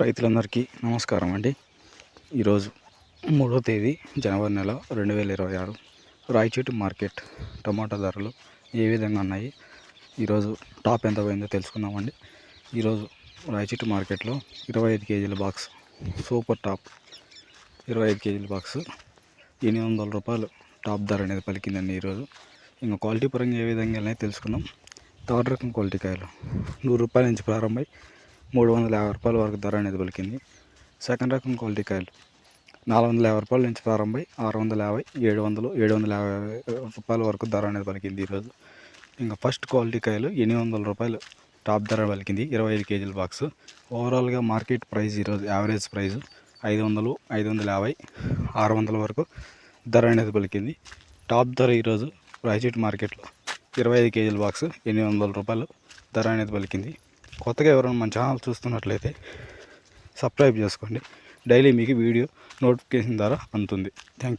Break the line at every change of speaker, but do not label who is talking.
రైతులందరికీ నమస్కారం అండి. ఈరోజు మూడో తేదీ జనవరి నెల రెండు వేల ఇరవై ఆరు. రాయచోటి మార్కెట్ టమాటా ధరలు ఏ విధంగా ఉన్నాయి? ఈరోజు టాప్ ఎంత పోయిందో తెలుసుకుందామండి. ఈరోజు రాయచోటి మార్కెట్లో ఇరవై ఐదు కేజీల బాక్స్ సూపర్ టాప్ ఇరవై ఐదు కేజీల బాక్స్ ఎనిమిది వందల రూపాయలు టాప్ ధర అనేది పలికిందండి ఈరోజు. ఇంకా క్వాలిటీ పరంగా ఏ విధంగా తెలుసుకుందాం. థర్డ్ రకం క్వాలిటీ కాయలు నూరు రూపాయల నుంచి ప్రారంభమై మూడు వందల యాభై రూపాయల వరకు ధర అనేది పలికింది. సెకండ్ రకం క్వాలిటీ కాయలు. నాలుగు వందల యాభై రూపాయల నుంచి ప్రారంభమై ఆరు వందల యాభై ఏడు వందలు ఏడు వందల యాభై రూపాయల వరకు ధర అనేది పలికింది ఈరోజు. ఇంకా ఫస్ట్ క్వాలిటీ కాయలు ఎనిమిది వందల రూపాయలు టాప్ ధర పలికింది ఇరవై ఐదు కేజీల బాక్స్. ఓవరాల్గా మార్కెట్ ప్రైస్ ఈరోజు యావరేజ్ ప్రైస్ ఐదు వందలు ఐదు వందల యాభై ఆరు వందల వరకు ధర అనేది పలికింది. టాప్ ధర ఈరోజు రాయచోటి మార్కెట్లో ఇరవై ఐదు కేజీల బాక్స్ ఎనిమిది వందల రూపాయలు ధర అనేది పలికింది. కొత్తగా ఎవరైనా మన ఛానల్ చూస్తున్నట్లయితే సబ్స్క్రైబ్ చేసుకోండి. డైలీ మీకు వీడియో నోటిఫికేషన్ ద్వారా అందుతుంది. Thank you